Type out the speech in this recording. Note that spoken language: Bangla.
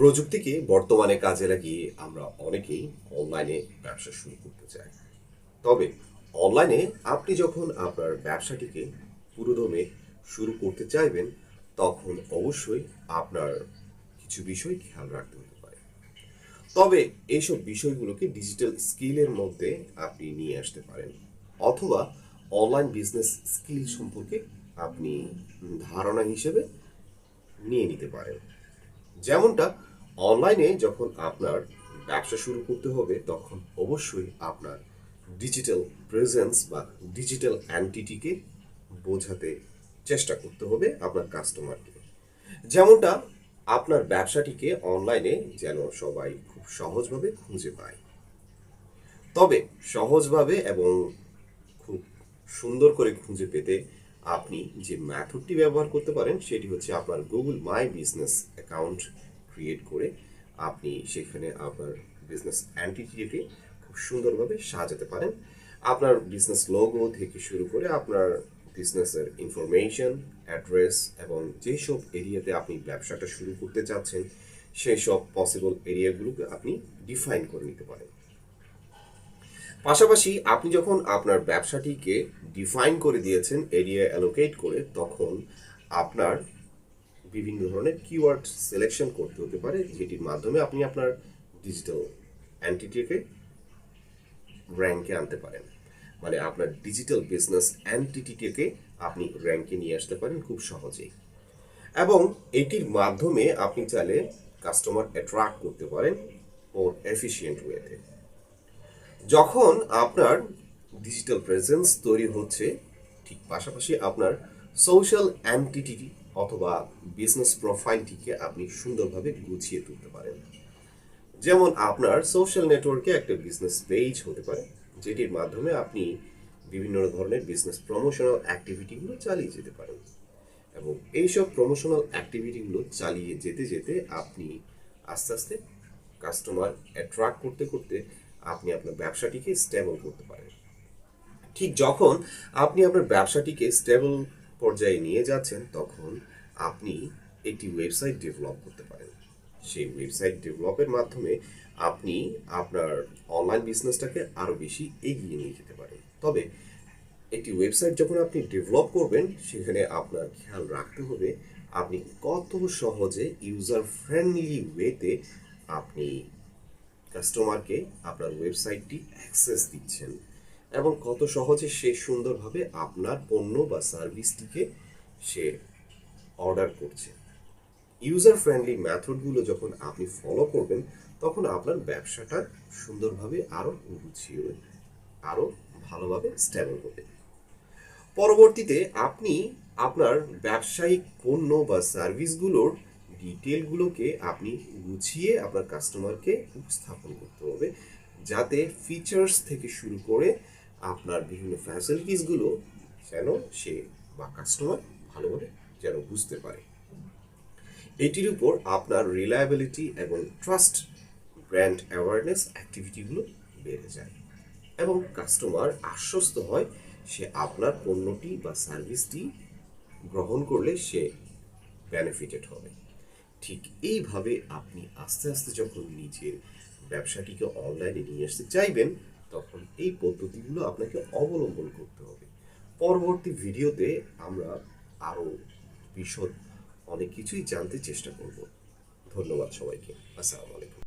প্রযুক্তিকে বর্তমানে কাজে লাগিয়ে আমরা অনেকেই অনলাইনে ব্যবসা শুরু করতে চাই। তবে অনলাইনে আপনি যখন আপনার ব্যবসাটিকে পুরোদমে শুরু করতে চাইবেন, তখন অবশ্যই আপনার কিছু বিষয় খেয়াল রাখতে হতে পারে। তবে এইসব বিষয়গুলোকে ডিজিটাল স্কিলের মধ্যে আপনি নিয়ে আসতে পারেন, অথবা অনলাইন বিজনেস স্কিল সম্পর্কে আপনি ধারণা হিসেবে নিয়ে নিতে পারেন। যেমনটা অনলাইনে যখন আপনার ব্যবসা শুরু করতে হবে, তখন অবশ্যই আপনার ডিজিটাল প্রেজেন্স বা ডিজিটাল অ্যান্টিটিকে বোঝাতে চেষ্টা করতে হবে আপনার কাস্টমারকে যেমনটা আপনার ব্যবসাটিকে অনলাইনে যেন সবাই খুব সহজভাবে খুঁজে পায়। তবে সহজভাবে এবং খুব সুন্দর করে খুঁজে পেতে আপনি যে ম্যাথডটি ব্যবহার করতে পারেন, সেটি হচ্ছে আপনার Google My Business account create করে আপনি সেখানে আপনার বিজনেস অ্যান্টিটিকে খুব সুন্দরভাবে সাজাতে পারেন। আপনার বিজনেস লোগো থেকে শুরু করে আপনার বিজনেসের ইনফরমেশন অ্যাড্রেস এবং যেসব এরিয়াতে আপনি ব্যবসাটা শুরু করতে চাচ্ছেন সেই সব পসিবল এরিয়াগুলোকে আপনি ডিফাইন করে নিতে পারেন। পাশাপাশি আপনি যখন আপনার ব্যবসাটিকে ডিফাইন করে দিয়েছেন এরিয়া অ্যালোকেট করে, তখন আপনার বিভিন্ন ধরনের কিওয়ার্ড সিলেকশন করতে হতে পারে, যেটির মাধ্যমে আপনি আপনার ডিজিটাল অ্যান্টিটিকে র্যাঙ্কে আনতে পারেন। মানে আপনার ডিজিটাল বিজনেস অ্যান্টিটিকে আপনি র্যাঙ্কে নিয়ে আসতে পারেন খুব সহজেই। এবং এটির মাধ্যমে আপনি চাইলে কাস্টমার অ্যাট্রাক্ট করতে পারেন মোর এফিসিয়েন্ট ওয়েতে যখন আপনার ডিজিটাল প্রেজেন্স তৈরি হচ্ছে, ঠিক পাশাপাশি আপনার সোশ্যাল অ্যান্টিটি অথবা বিজনেস প্রোফাইলটিকে আপনি সুন্দরভাবে গুছিয়ে তুলতে পারেন। যেমন আপনার সোশ্যাল নেটওয়ার্কে একটা বিজনেস পেজ হতে পারে, যেটির মাধ্যমে আপনি বিভিন্ন ধরনের বিজনেস প্রমোশনাল অ্যাক্টিভিটিগুলো চালিয়ে যেতে পারেন। এবং এইসব প্রমোশনাল অ্যাক্টিভিটিগুলো চালিয়ে যেতে যেতে আপনি আস্তে আস্তে কাস্টমার অ্যাট্রাক্ট করতে করতে আপনি আপনার ব্যবসাটিকে স্টেবল করতে পারেন। ঠিক যখন আপনি আপনার ব্যবসাটিকে স্টেবল পর্যায়ে নিয়ে যাচ্ছেন, তখন আপনি একটি ওয়েবসাইট ডেভেলপ করতে পারেন। সেই ওয়েবসাইট ডেভেলপের মাধ্যমে আপনি আপনার অনলাইন বিজনেসটাকে আরও বেশি এগিয়ে নিয়ে যেতে পারেন। তবে একটি ওয়েবসাইট যখন আপনি ডেভেলপ করবেন, সেখানে আপনার খেয়াল রাখতে হবে আপনি কত সহজে ইউজার ফ্রেন্ডলি ওয়েতে আপনি কাস্টমারকে আপনার ওয়েবসাইটটি অ্যাক্সেস দিচ্ছেন এবং কত সহজে সে সুন্দরভাবে আপনার পণ্য বা সার্ভিসটিকে সে অর্ডার করছে। ইউজার ফ্রেন্ডলি মেথডগুলো যখন আপনি ফলো করবেন, তখন আপনার ব্যবসাটা সুন্দরভাবে আরও গুছিয়ে আরও ভালোভাবে স্টেবল হবে পরবর্তীতে আপনি আপনার ব্যবসায়িক পণ্য বা সার্ভিসগুলোর ডিটেলগুলোকে আপনি গুছিয়ে আপনার কাস্টমারকে উপস্থাপন করতে হবে, যাতে ফিচার্স থেকে শুরু করে আপনার বিভিন্ন ফ্যাসিলিটিসগুলো যেন সে বা কাস্টমার ভালোভাবে যেন বুঝতে পারে। এটির উপর আপনার রিলায়েবিলিটি এবং ট্রাস্ট ব্র্যান্ড অ্যাওয়ারনেস অ্যাক্টিভিটিগুলো বেড়ে যায় এবং কাস্টমার আশ্বস্ত হয় সে আপনার পণ্যটি বা সার্ভিসটি গ্রহণ করলে সে বেনিফিটেড হবে। ঠিক এইভাবে আপনি আস্তে আস্তে যখন নিজের ব্যবসাটিকে অনলাইনে নিয়ে আসতে চাইবেন, তখন এই পদ্ধতিগুলো আপনাকে অবলম্বন করতে হবে। পরবর্তী ভিডিওতে আমরা আরও বিশদ অনেক কিছুই জানতে চেষ্টা করব। ধন্যবাদ সবাইকে। আসসালামু আলাইকুম।